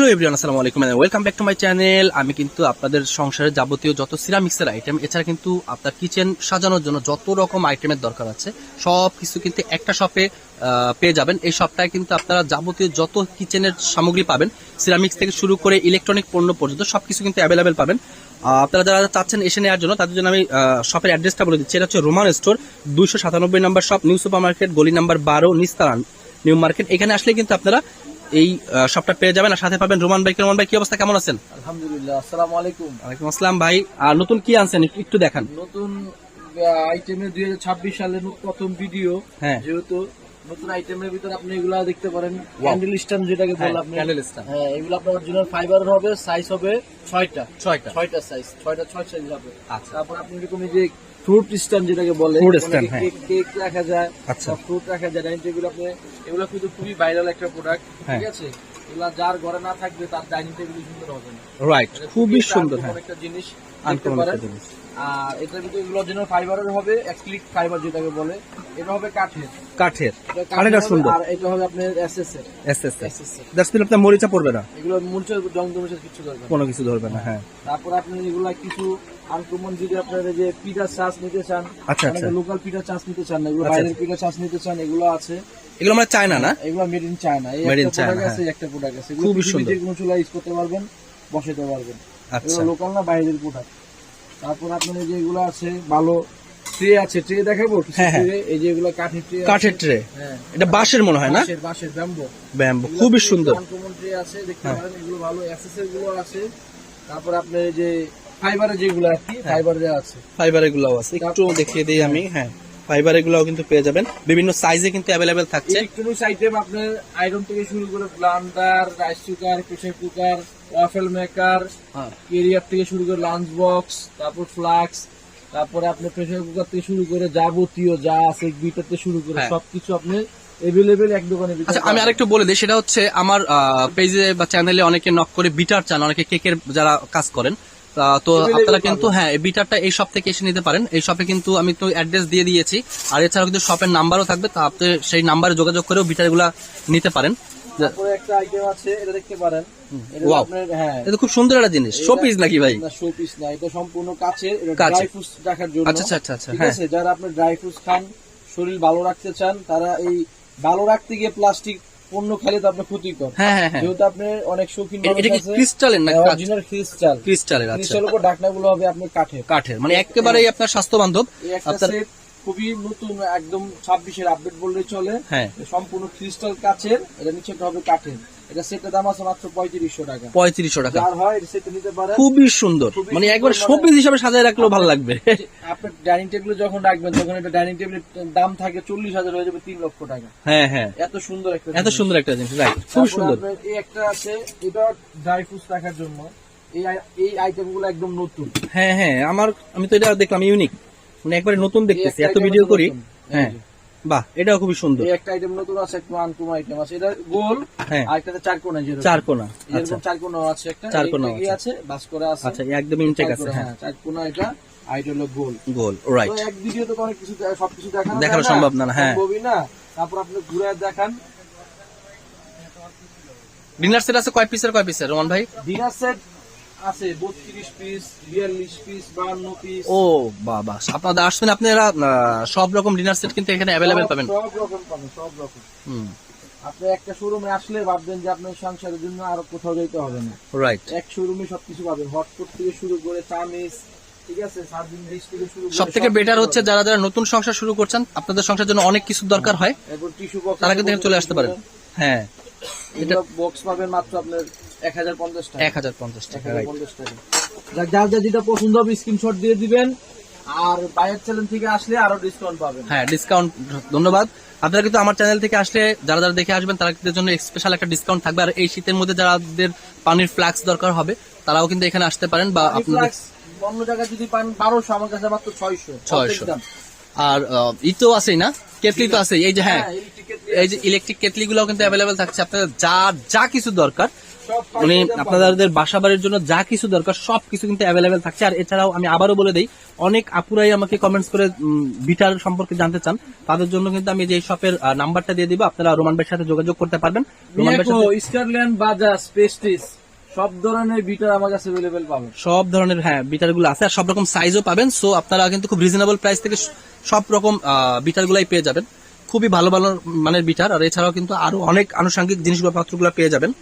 Hello everyone আসসালামু আলাইকুম welcome back to my channel আমি কিন্তু আপনাদের সংসারের যাবতীয় যত সিরামিক্সের আইটেম এছাড়া কিন্তু আপনার কিচেন সাজানোর জন্য যত রকম আইটেমের দরকার আছে, সব কিছু কিন্তু একটা শপে পেয়ে যাবেন। এই শপটায় কিন্তু আপনারা যাবতীয় যত কিচেনের সামগ্রী পাবেন সিরামিক্স থেকে শুরু করে ইলেকট্রনিক পণ্য পর্যন্ত সবকিছু কিন্তু অ্যাভেলেবেল পাবেন। আপনারা যারা চাচ্ছেন এসে নেওয়ার জন্য, তাদের জন্য আমি শপের অ্যাড্রেসটা বলে দিচ্ছি। এটা হচ্ছে রোমান স্টোর দুইশো সাতানব্বই number shop new super market গলি নাম্বার বারো, নিস্তারান নিউ মার্কেট এখানে আসলে কিন্তু আপনারা এই শপটা পেয়ে যাবেন। আর সাথে পাবেন রোমান ভাই রোমান ভাই কি অবস্থা? কেমন আছেন? আলহামদুলিল্লাহ আসসালামু আলাইকুম। ওয়ালাইকুম আসসালাম ভাই। আর নতুন কি আনছেন? একটু- দেখান। নতুন আইটেমে দুই হাজার ছাব্বিশ সালের প্রথম ভিডিও হ্যাঁ। যেহেতু নতুন আইটেমের ভিতরে আপনি এগুলা দেখতে পারেন। ক্যান্ডেল স্ট্যান্ড যেটাকে বলে আপনি। candle stand। হ্যাঁ এগুলো আপনার অরিজিনাল ফাইবার হবে সাইজ হবে ছয়টা। ছয়টা। ছয়টা সাইজ ছয়টা ছয় সাইজ হবে। আচ্ছা। তারপর আপনি এরকম এই যে ফ্রুট স্ট্যান্ড যেটাকে বলে হ্যাঁ। কেক রাখা যায় আচ্ছা। ফ্রুট রাখা যায় ডাইনিং টেবিল আপনি এগুলো কিন্তু খুবই ভাইরাল একটা প্রোডাক্ট হ্যাঁ। ঠিক আছে? এগুলা যার ঘরে না থাকবে তার ডাইনিং টেবিল সুন্দর হবে না। রাইট খুবই সুন্দর হ্যাঁ। একটা জিনিস আনকমন একটা জিনিস। আর এটার ভিতরে এগুলো অরিজিনাল ফাইবারের হবে অ্যাক্রিলিক ফাইবার যেটাকে বলে। এটা হবে কাঠের। কাঠের। এটা সুন্দর। আর এটা হবে আপনার এসএস এর S S S SS that's mean আপনার মরিচা পড়বে না? এগুলো জং জমেছে কিছু নেই। কোনো কিছু ধরবে না হ্যাঁ। তারপর আপনি এগুলা কিছু আনকমন যদি আপনার যে পিঠা চাষ নিতে চান আচ্ছা, আচ্ছা। লোকাল পিঠা চাষ নিতে চান না এগুলো আচ্ছা, বাইরের পিঠা চাষ নিতে চান এগুলো আছে। এগুলো আমরা চাই না? এগুলো মেড ইন চায়না একটা প্রোডাক্ট China, আছে একটা প্রোডাক্ট আছে। পৃথিবীর সুন্দর। কোনো চুলা ইউজ করতে পারবেন বসাতে পারবেন। আচ্ছা। এগুলো লোকাল না বাইরের প্রোডাক্ট তারপর আপনার এই যে এগুলো আছে ভালো ট্রে আছে। ট্রে দেখাবো? হ্যাঁ, হ্যাঁ। এই যে এগুলো কাঠের ট্রে কাঠের ট্রে হ্যাঁ। এটা বাঁশের মনে হয় না? বাঁশের ব্যাম্বো। ব্যাম্বো খুবই সুন্দর। হ্যাঁ। আনকমন ট্রে আছে দেখতে পারেন এগুলো ভালো অ্যাক্সেসেরগুলো আছে। তারপর আপনার যে ফাইবারের যেগুলো আর কি হ্যাঁ। আছে। ফাইবার এগুলাও আছে। একটু দেখিয়ে দিই আমি হ্যাঁ। ফাইবার এগুলাও কিন্তু পেয়ে যাবেন। বিভিন্ন সাইজে কিন্তু অ্যাভেলেবেল থাকছে। ইলেকট্রনিক্স আইটেম আপনার আয়রন থেকে শুরু করে blender rice cooker pressure cooker waffle maker হ্যাঁ। কেরিয়ার থেকে শুরু করে লাঞ্চ বক্স তারপর ফ্লাক্স তারপরে আপনি প্রেসার কুকার থেকে শুরু করে যাবতীয় যা আছে বিটার থেকে শুরু করে হ্যাঁ। সবকিছু আপনি এভেলেবেল এক দোকানে আচ্ছা আমি আরেকটু বলে দিই সেটা হচ্ছে আমার পেজে বা চ্যানেলে অনেকে নক করে বিটার চান অনেকে কেকের যারা কাজ করেন। তা তো আপনারা কিন্তু হ্যাঁ এই বিটারটা এই শপ থেকে এসে নিতে পারেন। এই শপে কিন্তু আমি তো অ্যাড্রেস দিয়ে দিয়েছি। আর এছাড়াও কিন্তু শপের নাম্বারও থাকবে তা আপনি সেই নাম্বারে যোগাযোগ করেও বিটারগুলা নিতে পারেন। তারপরে একটা আইটেম আছে এটা দেখতে পারেন। হ্যাঁ। এটা খুব সুন্দর একটা জিনিস। শোপিস নাকি ভাই? না শো না এটা সম্পূর্ণ কাচের এটা কাচের। ড্রাই ফ্রুটস রাখার জন্য। আচ্ছা, আচ্ছা, আচ্ছা, ঠিক হ্যাঁ। আছে? যারা আপনি ড্রাই ফ্রুটস খান শরীর ভালো রাখতে চান তারা এই ভালো রাখতে গিয়ে প্লাস্টিক পণ্য খেলে তো আপনার ক্ষতিকর। হ্যাঁ হ্যাঁ হ্যাঁ। যেহেতু আপনি অনেক শৌখিন এটা কি ক্রিস্টালের না অরিজিনাল ক্রিস্টাল ক্রিস্টালের আচ্ছা। ক্রিস্টালের উপর ঢাকনাগুলো হবে আপনি কাঠের। কাঠের মানে একেবারেই আপনার স্বাস্থ্য বান্ধব আপনার খুবই নতুন একদম ছাব্বিশের আপডেট বললেই চলে। হ্যাঁ। সম্পূর্ণ ক্রিস্টাল কাচের এটা নিচে হবে কাঠের। এটা সেটের দাম আছে মাত্র পঁয়ত্রিশশো টাকা। পঁয়ত্রিশশো টাকা। যার হয় এটা নিতে পারেন খুবই সুন্দর। মানে একবার মানে- শোপিস হিসাবে সাজায় রাখলেও ভালো লাগবে। আপনার ডাইনিং টেবিলে যখন রাখবেন তখন এটা ডাইনিং টেবিলের দাম থাকে চল্লিশ হাজার হয়ে যাবে তিন লক্ষ টাকা। হ্যাঁ হ্যাঁ। এত সুন্দর একটা এত সুন্দর একটা জিনিস রাইট খুব সুন্দর। এই একটা আছে এটা ড্রাই ফ্রুটস রাখার জন্য। এই এই একদম নতুন। হ্যাঁ হ্যাঁ আমার আমি তো এটা দেখলাম ইউনিক মানে একবারে নতুন দেখতেছি এত ভিডিও করি। হ্যাঁ। বাহ এটাও খুবই সুন্দর। একটা আইটেম নতুন আছে একটু আইটেম আছে। এটা গোল হ্যাঁ। আর চার যেরকম। চার কোনা আচ্ছা। চার কোনা আছে একটা চার কোনা আছে। বাস করে আছে। আচ্ছা একদম ইনটেক আছে হ্যাঁ। চার কোনা এটা আইটেম হলো গোল। গোল রাইট এক ভিডিওতে তো অনেক কিছু সবকিছু দেখানো দেখানো সম্ভব না, হ্যাঁ। সম্ভবই না। তারপর আপনি ঘুরে দেখান। ডিনার সেট আছে কয় পিসের কয় পিসের রোমান ভাই? ডিনার সেট আছে বত্রিশ পিস বিয়াল্লিশ পিস বান্ন পিস ও বাবা আপনারা আসবেন আপনারা? সব রকম ডিনার সেট কিন্তু এখানে অ্যাভেলেবেল পাবেন। সব রকম পাবেন সব রকম। হুম। আপনি একটা শোরুমে আসলে ভাববেন যে আপনার সংসারের জন্য আরও কোথাও যেতে হবে না। রাইট এক শোরুমে সবকিছু পাবেন হটপট থেকে শুরু করে করে সব থেকে বেটার হচ্ছে যারা যারা নতুন সংসার শুরু করছেন আপনাদের সংসার জন্য অনেক কিছু দরকার হয় তারা কিন্তু চলে আসতে পারেন। হ্যাঁ। এটা বক্স পাবেন মাত্র আপনার এক হাজার পঞ্চাশ টাকা। এক হাজার পঞ্চাশ টাকা পঞ্চাশ টাকা। যার যা যেটা পছন্দ হবে স্ক্রিনশট দিয়ে দিবেন। আর বাইরের চ্যানেল থেকে আসলে আরও ডিসকাউন্ট পাবেন। হ্যাঁ ডিসকাউন্ট ধন্যবাদ। আপনারা কিন্তু আমার চ্যানেল থেকে আসলে যারা যারা দেখে আসবেন তাদের জন্য স্পেশাল একটা ডিসকাউন্ট থাকবে। আর এই শীতের মধ্যে যাদের পানির ফ্লাক্স দরকার হবে তারাও কিন্তু এখানে আসতে পারেন বা আমি আপনাদের অন্য জায়গায় যদি পান বারোশো আমার কাছে মাত্র ছয়শো। 600 আর আহ, ই তো আছেই না? কেটলি তো আছে এই যে হ্যাঁ। এই যে ইলেকট্রিক কেটলি গুলো কিন্তু অ্যাভেলেবেল থাকছে। আপনাদের যা যা কিছু দরকার মানে আপনাদের বাসা বাড়ির জন্য যা কিছু দরকার সব কিছু কিন্তু অ্যাভেলেবেল থাকছে। আর এছাড়াও আমি আবারও বলে দেই অনেক আপুরাই আমাকে কমেন্টস করে বিটার সম্পর্কে জানতে চান তাদের জন্য কিন্তু আমি যে শপের নাম্বারটা দিয়ে দিব আপনারা রোমান ভাইয়ের সাথে যোগাযোগ করতে পারবেন। রোমান ভাইয়ের স্কটল্যান্ড বাজাজ পেস্টিস সব ধরনের বিটার আমার কাছে অ্যাভেলেবেল পাবেন। সব ধরনের হ্যাঁ বিটারগুলো আছে আর সব রকম সাইজও পাবেন। সো আপনারা কিন্তু খুব রিজনেবল প্রাইস থেকে সব রকম বিটার গুলাই পেয়ে যাবেন। খুবই ভালো ভালো মানের বিটার আর এছাড়াও কিন্তু আরও অনেক আনুষঙ্গিক জিনিসগুলো পাত্রগুলো পেয়ে যাবেন।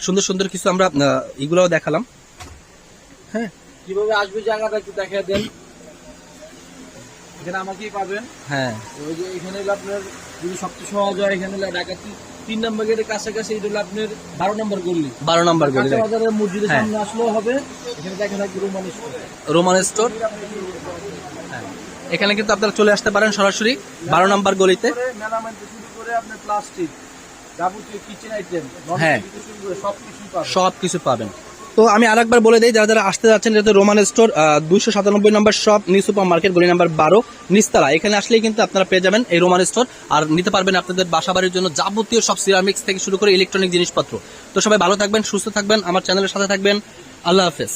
সুন্দর সুন্দর কিছু আমরা এগুলোও দেখালাম। হ্যাঁ? কীভাবে আসবে জায়গাটা একটু দেখা দেন। এখানে আমাকেই পাবেন। হ্যাঁ। ওই যে এখানে আপনার যদি সবচেয়ে সহজ হয় এখানে ঢাকা তিন- নম্বর গেটের কাছাকাছি এটা হলো আপনার বারো নম্বর বারো নম্বর গলি বাজারের মসজিদের হ্যাঁ। সামনে আসলেও হবে। এখানে দেখা থাকবে রোমান স্টোর রোমান স্টোর। এখানে কিন্তু আপনারা চলে আসতে পারেন সরাসরি বারো নম্বর গলিতে। প্লাস্টিক হ্যাঁ। শুরু করে সব পাবেন। তো আমি আরেকবার বলে দিই যারা যারা আসতে যাচ্ছেন যেহেতু রোমান স্টোর দুইশো সাতানব্বই number shop new super market গলি নাম্বার বারো নিস্তারা এখানে আসলেই কিন্তু আপনারা পেয়ে যাবেন এই রোমান স্টোর আর নিতে পারবেন আপনাদের বাসা বাড়ির জন্য যাবতীয় সব সিরামিক্স থেকে শুরু করে ইলেকট্রনিক জিনিসপত্র। তো সবাই ভালো থাকবেন সুস্থ থাকবেন আমার চ্যানেলের সাথে থাকবেন। আল্লাহ হাফেজ।